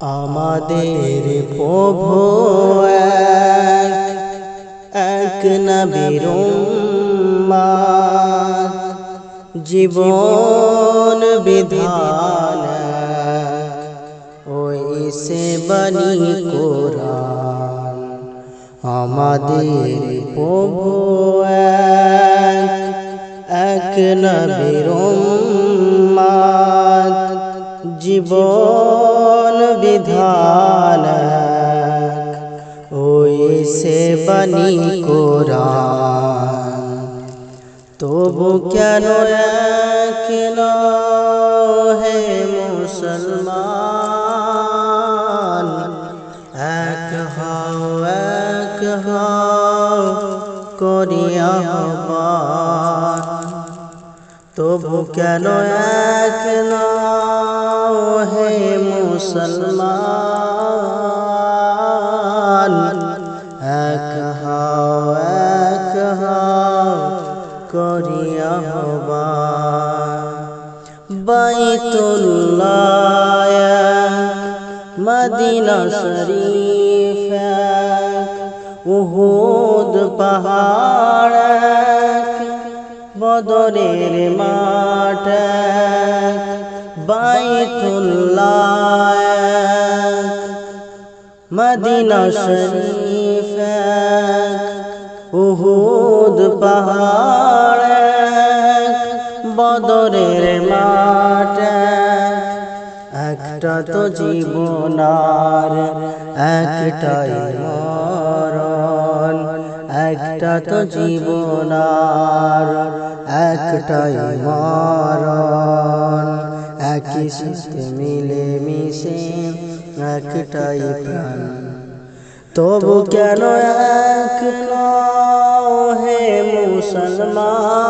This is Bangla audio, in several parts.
আমাদের প্রভু এক নবীর জীবন বিধান ওই সে বনি কোরআন। আমাদের প্রভু এক নবীর জীবন বিধান এক, ওই সে বনি কোরআন তবু কেন এক না হে মুসলমান এক হও এক হও করিয়া হবান তবু কেন এক না হে মুসলমান এক হও এক হও করিয়া হবান বাইতুল্লাহ মদিনা শরীফ উহুদ পাহাড় বদরের মাঠ বাইতুল্লাহ, মদিনা শরীফ, উহুদ পাহাড়, বদরের মাঠ। একটা তো জীবনার একটাই মরণ। একটা তো জীবনার একটাই মরণ। সাথে মিলে মিশে একটাই প্রাণ। তবু কেন এক নও হে মুসলমান?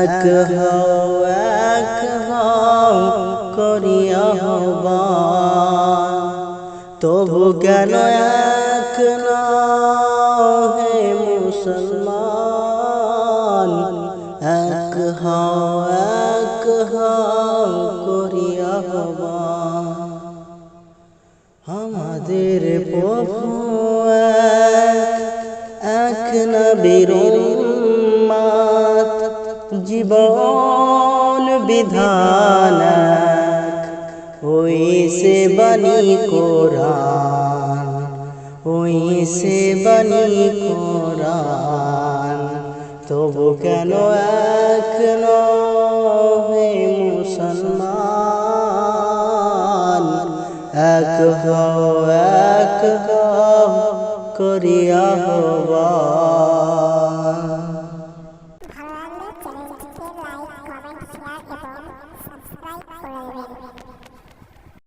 এক হও এক হও, করিয়া হবান তবু কেন এক নও হে মুসলমান? এক করিয়া হবান আমাদের প্রভু এক, নবীর উম্মাত, জীবন বিধান ওই সে বনি কোরআন ওই সে বনি কোরআন। তবু কেন এক হে মুসলমান? এক হও এক করিয়া হবা